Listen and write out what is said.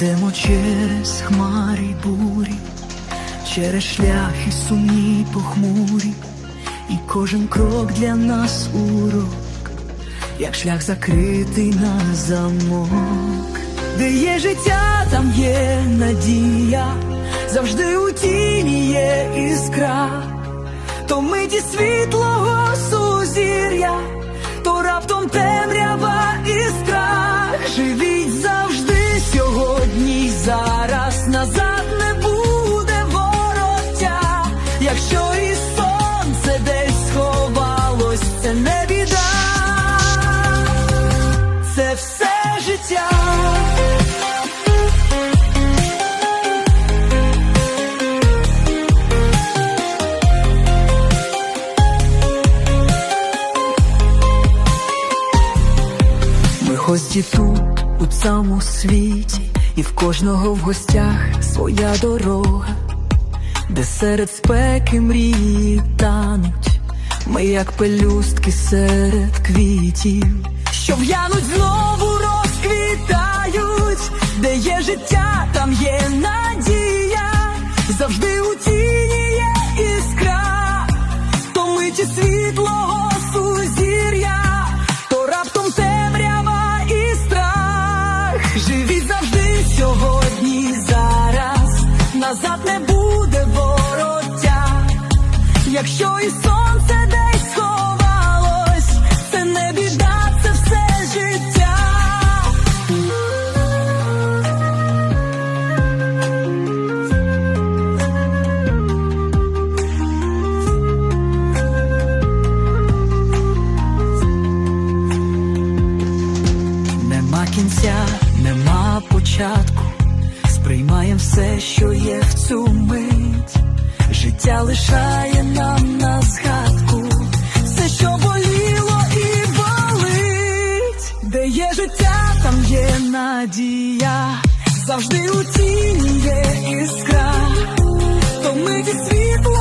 Йдемо через хмари бурі, через шляхи сумні похмурі, і кожен крок для нас урок, як шлях закритий на замок, де є життя, там є надія, завжди у тіні є іскра, то миті світлого сузір'я, то раптом темрява все життя. Ми гості тут, у цьому світі, і в кожного в гостях своя дорога, де серед спеки мрії тануть, ми як пелюстки серед квітів, що в'януть знову життя, там є надія, завжди у тіні є іскра, то миті світлого сузір'я, то раптом темрява і страх. Живіть завжди сьогодні, зараз. Назад не буде вороття, якщо і сонце кінця, нема початку, сприймає все, що є в цю мить, життя лишає нам на згадку, все, що боліло і болить, де є життя, там є надія, завжди у тіні є іскра, то миті світло.